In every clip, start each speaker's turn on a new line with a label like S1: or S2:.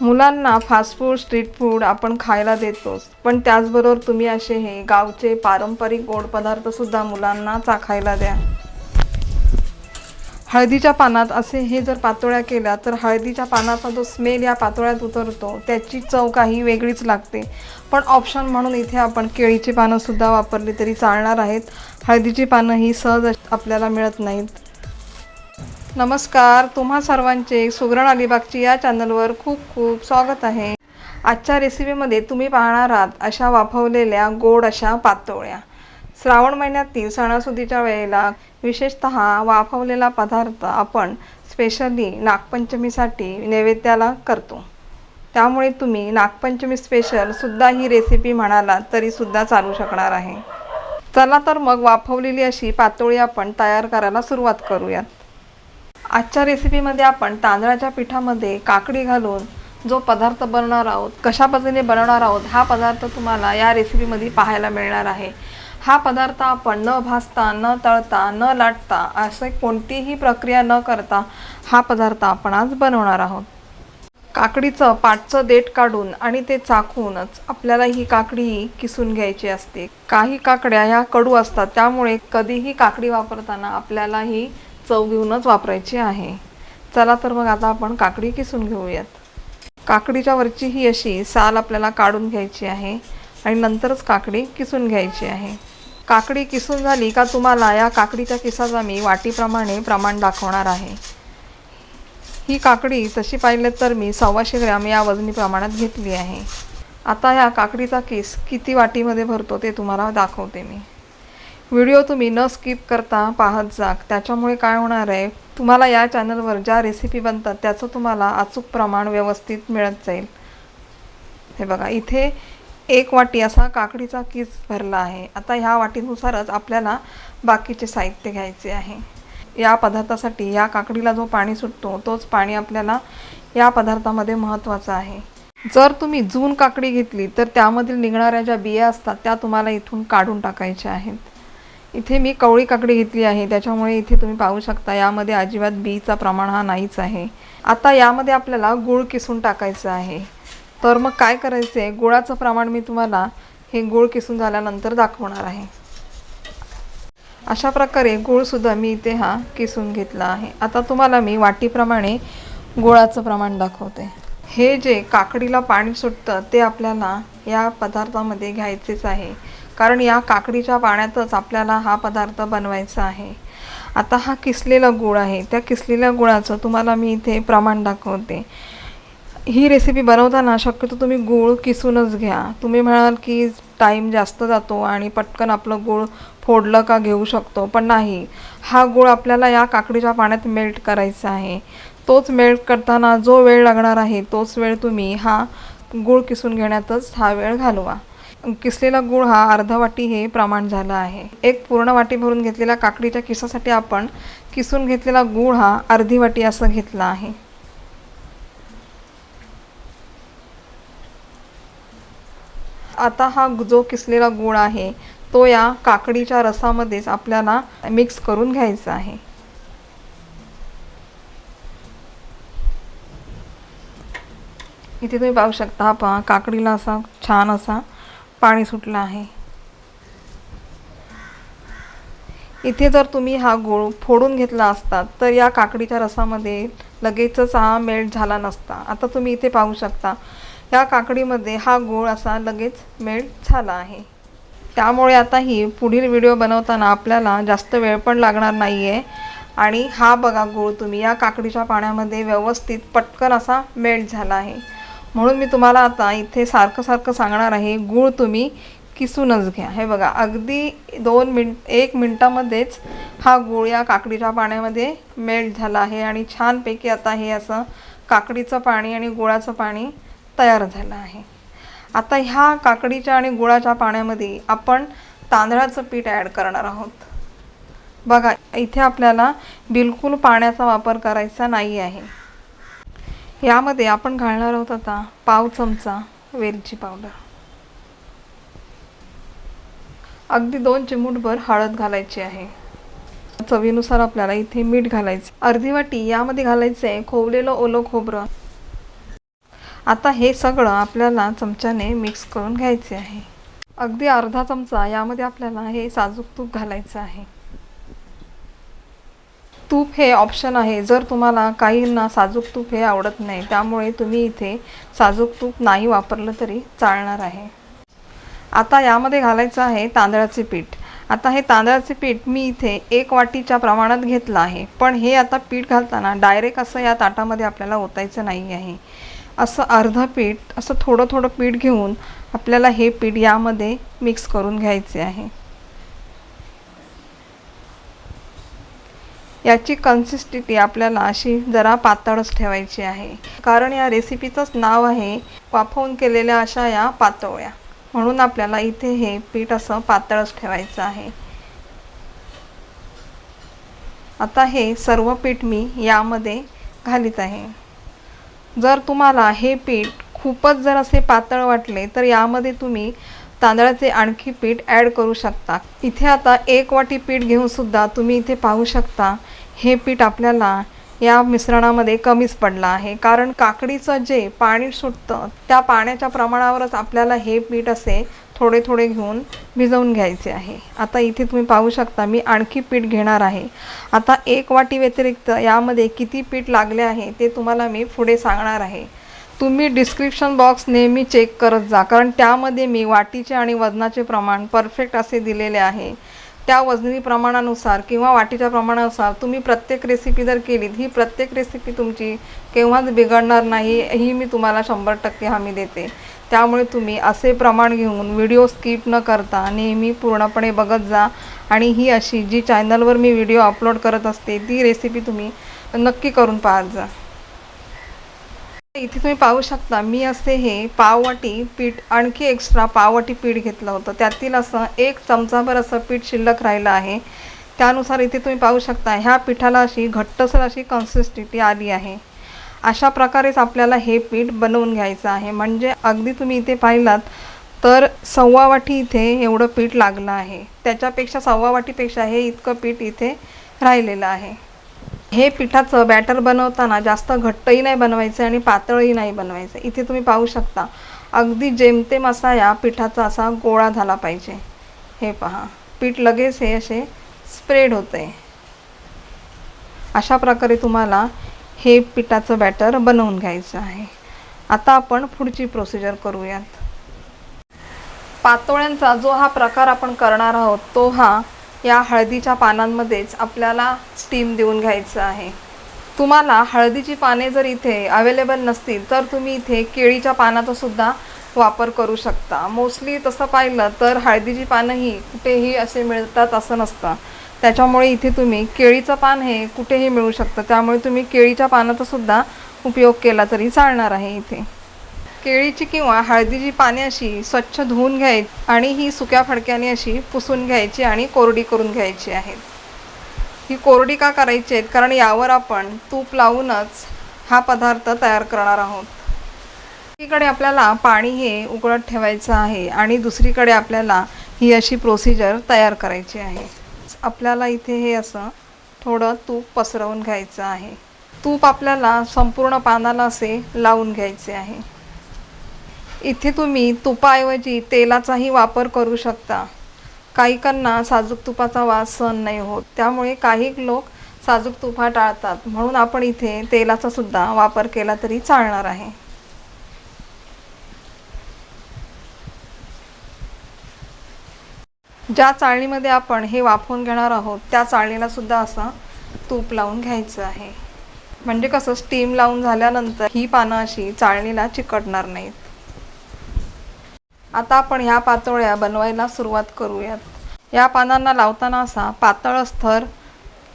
S1: मुलांना fast food street food आपण खायला देतोच. पण त्याचबरोबर तुम्ही असे हे गावचे पारंपरिक गोड पदार्थसुद्धा मुलांना चाखायला द्या. हळदीच्या पानात असे हे जर पातोळ्या केल्या तर हळदीच्या पानाचा जो स्मेल या पातोळ्यात उतरतो त्याची चव काही वेगळीच लागते. पण ऑप्शन म्हणून इथे आपण केळीची पानंसुद्धा वापरली तरी चालणार आहेत. हळदीची पानं ही सहज आपल्याला मिळत नाहीत. नमस्कार तुम्हा सर्वांचे सुगरण अलिबागची या चॅनलवर खूप खूप स्वागत आहे. आजच्या रेसिपीमध्ये तुम्ही पाहणार आहात अशा वाफवलेल्या गोड अशा पातोळ्या. श्रावण महिन्यातील सणासुदीच्या वेळेला विशेषत वाफवलेला पदार्थ आपण स्पेशली नागपंचमीसाठी नैवेद्याला करतो. त्यामुळे तुम्ही नागपंचमी स्पेशलसुद्धा ही रेसिपी म्हणालात तरीसुद्धा चालू शकणार आहे. चला तर मग वाफवलेली अशी पातोळी आपण तयार करायला सुरुवात करूयात. आजच्या रेसिपीमध्ये आपण तांदळाच्या पिठामध्ये काकडी घालून जो पदार्थ बनवणार आहोत कशा पद्धतीने बनवणार आहोत हा पदार्थ तुम्हाला या रेसिपीमध्ये पाहायला मिळणार आहे. हा पदार्थ आपण न भाजता न तळता न लाटता असे कोणतीही प्रक्रिया न करता हा पदार्थ आपण आज बनवणार आहोत. काकडीचं पाटचं देठ काढून आणि ते चाखूनच आपल्याला ही काकडी किसून घ्यायची असते. काही काकड्या ह्या कडू असतात त्यामुळे कधीही काकडी वापरताना आपल्याला ही चव घेऊनच वापरायची आहे. चला तर मग आता आपण काकडी किसून घेऊयात. काकडीच्या वरची ही अशी साल आपल्याला काढून घ्यायची आहे आणि नंतरच काकडी किसून घ्यायची आहे. काकडी किसून झाली का तुम्हाला या काकडीच्या किसाचा मी वाटीप्रमाणे प्रमाण दाखवणार आहे. ही काकडी तशी पाहिलं तर मी सव्वाशे ग्रॅम या वजनी प्रमाणात घेतली आहे. आता ह्या काकडीचा किस किती वाटीमध्ये भरतो ते तुम्हाला दाखवते मी. व्हिडिओ तुम्ही न स्किप करता पाहत जा त्याच्यामुळे काय होणार आहे? तुम्हाला या चॅनलवर ज्या रेसिपी बनतात त्याचं तुम्हाला अचूक प्रमाण व्यवस्थित मिळत जाईल. हे बघा इथे एक वाटी असा काकडीचा किस भरला आहे. आता ह्या वाटीनुसारच आपल्याला बाकीचे साहित्य घ्यायचे आहे. या पदार्थासाठी या काकडीला जो पाणी सुटतो तोच पाणी आपल्याला या पदार्थामध्ये महत्त्वाचा आहे. जर तुम्ही जून काकडी घेतली तर त्यामधील निघणाऱ्या ज्या बिया असतात त्या तुम्हाला इथून काढून टाकायच्या आहेत. इथे मी कवळी काकडी घेतली आहे. त्याच्यामुळे इथे तुम्ही पाहू शकता यामध्ये अजिबात बीचा प्रमाण हा नाहीच आहे. आता यामध्ये आपल्याला गूळ किसून टाकायचं आहे. तर मग काय करायचं आहे गुळाचं प्रमाण मी तुम्हाला हे गूळ किसून झाल्यानंतर दाखवणार आहे. अशा प्रकारे गूळसुद्धा मी इथे हा किसून घेतला आहे. आता तुम्हाला मी वाटीप्रमाणे गुळाचं प्रमाण दाखवते. हे जे काकडीला पाणी सुटतं ते आपल्याला या पदार्थामध्ये घ्यायचेच आहे. कारण या काकडीच्या पाण्यातच आपल्याला हा पदार्थ बनवायचा आहे. आता हा किसलेला गूळ आहे. त्या किसलेल्या गुळाचं तुम्हाला मी इथे प्रमाण दाखवते. ही रेसिपी बनवताना शक्यतो तुम्ही गूळ किसूनच घ्या. तुम्ही म्हणाल की टाईम जास्त जातो आणि पटकन आपलं गूळ फोडलं का घेऊ शकतो. पण नाही. हा गूळ आपल्याला या काकडीच्या पाण्यात मेल्ट करायचा आहे. तोच मेल्ट करताना जो वेळ लागणार आहे तोच वेळ तुम्ही हा गूळ किसून घेण्यातच हा वेळ घालवा. किसलेला गूळ हा अर्धा वाटी हे प्रमाण झालं आहे. एक पूर्ण वाटी भरून घेतलेल्या काकडीच्या किसासाठी आपण किसून घेतलेला गूळ हा अर्धी वाटी असं घेतला आहे. आता हा जो किसलेला गूळ आहे तो या काकडीच्या रसामध्येच आपल्याला मिक्स करून घ्यायचा आहे. इथे तुम्ही पाहू शकता पहा काकडीला असा छान असा पाणी सुटलं आहे. इथे जर तुम्ही हा गूळ फोडून घेतला असता तर या काकडीच्या रसामध्ये लगेचच हा मेल्ट झाला नसता. आता तुम्ही इथे पाहू शकता या काकडीमध्ये हा गूळ असा लगेच मेल्ट झाला आहे. त्यामुळे आता ही पुढील व्हिडिओ बनवताना आपल्याला जास्त वेळ पण लागणार नाही आहे आणि हा बघा गूळ तुम्ही या काकडीच्या पाण्यामध्ये व्यवस्थित पटकन असा मेल्ट झाला आहे. म्हणून मी तुम्हाला आता इथे सारखं सारखं सांगणार आहे गूळ तुम्ही किसूनच घ्या. हे बघा अगदी दोन मिनट एक मिनटामध्येच हा गूळ या काकडीच्या पाण्यामध्ये मेल्ट झाला आहे आणि छानपैकी आता हे असं काकडीचं पाणी आणि गुळाचं पाणी तयार झालं आहे. आता ह्या काकडीच्या आणि गुळाच्या पाण्यामध्ये आपण तांदळाचं पीठ ॲड करणार आहोत. बघा इथे आपल्याला बिलकुल पाण्याचा वापर करायचा नाही आहे. यामध्ये आपण घालणार आहोत आता पाव चमचा वेलची पावडर. अगदी दोन चिमूटभर हळद घालायची आहे. चवीनुसार आपल्याला इथे मीठ घालायचं. अर्धी वाटी यामध्ये घालायचं आहे खोवलेलं ओलं खोबरं. आता हे सगळं आपल्याला चमच्याने मिक्स करून घ्यायचे आहे. अगदी अर्धा चमचा यामध्ये आपल्याला हे साजूक तूप घालायचं आहे. तूप हे ऑप्शन आहे. जर तुम्हाला काहींना साजूक तूप हे आवडत नाही त्यामुळे तुम्ही इथे साजूक तूप नाही वापरलं तरी चालणार आहे. आता यामध्ये घालायचं आहे तांदळाचे पीठ. आता हे तांदळाचे पीठ मी इथे एक वाटीच्या प्रमाणात घेतलं आहे. पण हे आता पीठ घालताना डायरेक्ट असं या ताटामध्ये आपल्याला ओतायचं नाही आहे. असं अर्धं पीठ असं थोडं थोडं पीठ घेऊन आपल्याला हे पीठ यामध्ये मिक्स करून घ्यायचे आहे. याची कन्सिस्टिटी आपल्याला अशी जरा पातळच ठेवायची आहे. कारण या रेसिपीचंच नाव आहे वाफवून केलेल्या अशा या पातोळ्या म्हणून आपल्याला इथे हे पीठ असं पातळच ठेवायचं आहे. आता हे सर्व पीठ मी यामध्ये घालीत आहे. जर तुम्हाला हे पीठ खूपच जर असे पातळ वाटले तर यामध्ये तुम्ही तांदळाचे आणखी पीठ ॲड करू शकता. इथे आता एक वाटी पीठ घेऊन सुद्धा तुम्ही इथे पाहू शकता हे पीठ आपल्याला या मिश्रणामध्ये कमीच पडलं आहे. कारण काकडीचं जे पाणी सुटतं त्या पाण्याच्या प्रमाणावरच आपल्याला हे पीठ असे थोडे थोडे घेऊन भिजवून घ्यायचे आहे. आता इथे तुम्ही पाहू शकता मी आणखी पीठ घेणार आहे. आता एक वाटी व्यतिरिक्त यामध्ये किती पीठ लागले आहे ते तुम्हाला मी पुढे सांगणार आहे. तुम्ही डिस्क्रिप्शन बॉक्स नेहमी चेक करत जा. कारण त्यामध्ये मी वाटीचे आणि वजनाचे प्रमाण परफेक्ट असे दिलेले आहे. त्या वजनी प्रमाणानुसार किंवा वाटीच्या प्रमाणानुसार तुम्ही प्रत्येक रेसिपी जर केलीत ही प्रत्येक रेसिपी तुमची केव्हाच बिघडणार नाही ही मी तुम्हाला शंभर टक्के हमी देते. त्यामुळे तुम्ही असे प्रमाण घेऊन व्हिडिओ स्किप न करता नेहमी पूर्णपणे बघत जा. आणि ही अशी जी चॅनलवर मी व्हिडिओ अपलोड करत असते ती रेसिपी तुम्ही नक्की करून पाहत जा. इथे तुम्ही पाहू शकता मी असे हे पाववाटी पीठ आणखी एक्स्ट्रा पाववाटी पीठ घेतलं होतं. त्यातील असं एक चमचाभर असं पीठ शिल्लक राहिलं आहे. त्यानुसार इथे तुम्ही पाहू शकता ह्या पिठाला अशी घट्टसर अशी कन्सिस्टिटी आली आहे. अशा प्रकारेच आपल्याला हे पीठ बनवून घ्यायचं आहे. म्हणजे अगदी तुम्ही इथे पाहिलात तर सव्वा वाटी इथे एवढं पीठ लागलं आहे. त्याच्यापेक्षा सव्वा वाटीपेक्षा हे इतकं पीठ इथे राहिलेलं आहे. हे पिठाचं बॅटर बनवताना जास्त घट्टही नाही बनवायचं आणि पातळही नाही बनवायचं. इथे तुम्ही पाहू शकता. अगदी जेमतेम असा या पिठाचा असा गोळा झाला पाहिजे. हे पहा. पीठ लगेच हे असे स्प्रेड होते अशा प्रकारे तुम्हाला हे पिठाचं बॅटर बनवून घ्यायचं आहे. आता आपण पुढची प्रोसिजर करूयात. पातोळ्यांचा जो हा प्रकार आपण करणार आहोत तो हा या हळदीच्या पानांमध्येच आपल्याला स्टीम देऊन घ्यायचं आहे. तुम्हाला हळदीची पाने जर इथे अवेलेबल नसतील तर तुम्ही इथे केळीच्या पानाचा सुद्धा वापर करू शकता. मोस्टली तसं पाहिलं तर हळदीची पानंही कुठेही असे मिळतात असं नसतं. त्याच्यामुळे इथे तुम्ही केळीचं पान हे कुठेही मिळू शकतं. त्यामुळे तुम्ही केळीच्या पानाचा सुद्धा उपयोग केला तरी चालणार आहे इथे. केळीची किंवा हळदीची पाने अशी स्वच्छ धुवून घ्यायची आणि ही सुक्या फडक्याने अशी पुसून घ्यायची आणि कोरडी करून घ्यायची आहेत ही कोरडी का करायची आहेत? कारण यावर आपण तूप लावूनच हा पदार्थ तयार करणार आहोत. एकीकडे आपल्याला पाणी हे उकळत ठेवायचं आहे आणि दुसरीकडे आपल्याला ही अशी प्रोसिजर तयार करायची आहे. आपल्याला इथे हे असं थोडं तूप पसरवून घ्यायचं आहे. तूप आपल्याला संपूर्ण पानाला असे लावून घ्यायचे आहे. इथे तुम्ही तुपाऐवजी तेलाचाही वापर करू शकता. काहीकांना साजूक तुपाचा वास सहन नाही होत. त्यामुळे काही लोक साजूक तुपा टाळतात. म्हणून आपण इथे तेलाचा सुद्धा वापर केला तरी चालणार आहे. ज्या चाळणीमध्ये आपण हे वाफवून घेणार आहोत त्या चाळणीला सुद्धा असं तूप लावून घ्यायचं आहे. म्हणजे कसं स्टीम लावून झाल्यानंतर ही पानं अशी चाळणीला चिकटणार नाहीत. आता आपण ह्या पातोळ्या बनवायला सुरुवात करूयात. या पानांना लावताना असा पातळ स्थर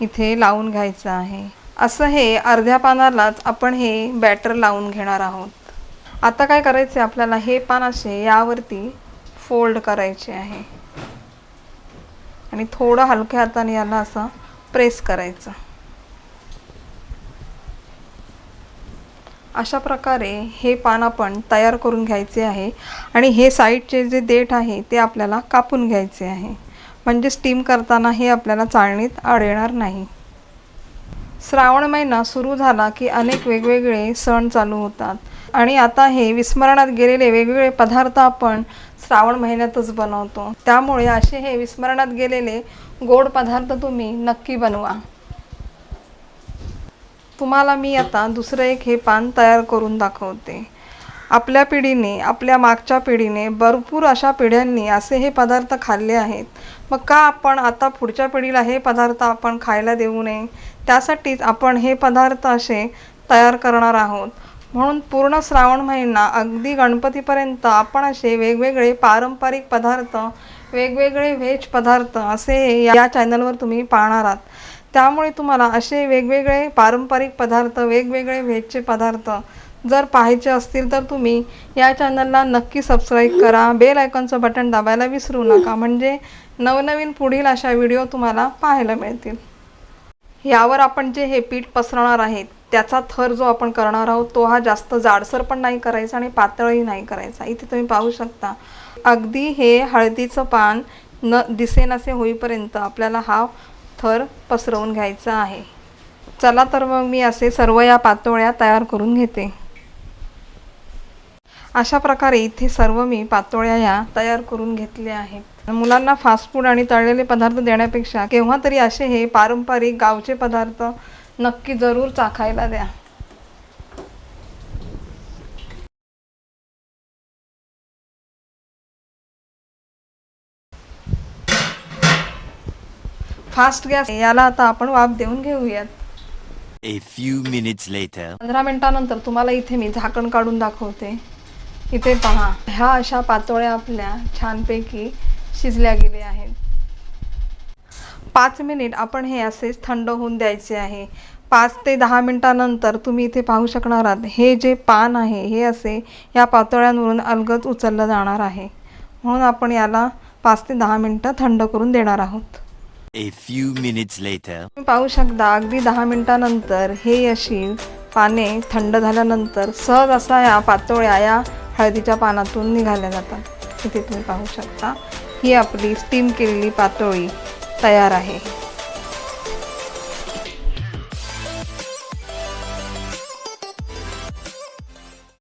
S1: इथे लावून घ्यायचा आहे. असं हे अर्ध्या पानालाच आपण हे बॅटर लावून घेणार आहोत. आता काय करायचे आपल्याला? हे पान असे यावरती फोल्ड करायचे आहे. आणि थोडं हलक्या हाताने याला असं प्रेस करायचं. अशा प्रकारे हे पान आपण तयार करून घ्यायचे आहे आणि हे साईडचे जे देठ आहे ते आपल्याला कापून घ्यायचे आहे. म्हणजे स्टीम करताना हे आपल्याला चाळणीत आड येणार नाही. श्रावण महिना सुरू झाला की अनेक वेगवेगळे सण चालू होतात. आणि आता हे विस्मरणात गेलेले वेगवेगळे पदार्थ आपण श्रावण महिन्यातच बनवतो. त्यामुळे असे हे विस्मरणात गेलेले गोड पदार्थ तुम्ही नक्की बनवा. तुम्हाला मी आता दुसरं एक हे पान तयार करून दाखवते. आपल्या पिढीने आपल्या मागच्या पिढीने भरपूर अशा पिढ्यांनी असे हे पदार्थ खाल्ले आहेत. मग का आपण आता पुढच्या पिढीला हे पदार्थ आपण खायला देऊ नये? त्यासाठीच आपण हे पदार्थ असे तयार करणार आहोत. म्हणून पूर्ण श्रावण महिना अगदी गणपतीपर्यंत आपण असे वेगवेगळे पारंपरिक पदार्थ वेगवेगळे व्हेज पदार्थ असे या चॅनलवर तुम्ही पाहणार आहात. त्यामुळे तुम्हाला असे वेगवेगळे पारंपरिक पदार्थ वेगवेगळे व्हेजचे पदार्थ जर पाहायचे असतील तर तुम्ही या चॅनलला नक्की सबस्क्राईब करा. बेल आयकॉनचं बटन दाबायला विसरू नका. म्हणजे नवनवीन पुढील अशा व्हिडिओ तुम्हाला पाहायला मिळतील. यावर आपण जे हे पीठ पसरवणार आहेत त्याचा थर जो आपण करणार आहोत तो हा जास्त जाडसर पण नाही करायचा आणि पातळही नाही करायचा. इथे तुम्ही पाहू शकता. अगदी हे हळदीचं पान न दिसेनासे होईपर्यंत आपल्याला हा थर पसरवून घ्यायचा आहे. चला तर मग मी असे सर्व या पातोळ्या तयार करून घेते. अशा प्रकारे इथे सर्व मी पातोळ्या या तयार करून घेतल्या आहेत. मुलांना फास्ट फूड आणि तळलेले पदार्थ देण्यापेक्षा केव्हा तरी असे हे पारंपरिक गावचे पदार्थ नक्की जरूर चाखायला द्या. फास्ट गॅस याला आता आपण वाफ देऊन घेऊयात.
S2: A few minutes later.
S1: पंधरा मिनिटानंतर तुम्हाला इथे मी झाकण काढून दाखवते. इथे पहा ह्या अशा पातोळ्या आपल्या छानपैकी शिजल्या गेल्या आहेत. पाच मिनिट आपण हे असेच थंड होऊन द्यायचे आहे. पाच ते दहा मिनिटानंतर तुम्ही इथे पाहू शकणार आहात हे जे पान आहे हे असे या पातोळ्यांवरून अलगद उचललं जाणार आहे. म्हणून आपण याला पाच ते दहा मिनिटं थंड करून देणार आहोत.
S2: A few minutes later.
S1: तुम्ही पाहू शकता अगदी दहा मिनिटानंतर हे अशी पाने थंड झाल्यानंतर सहज असा या पातोळ्या या हळदीच्या पानातून निघाल्या जातात इथे तुम्ही पाहू शकता ही आपली स्टीम केलेली पातोळी तयार आहे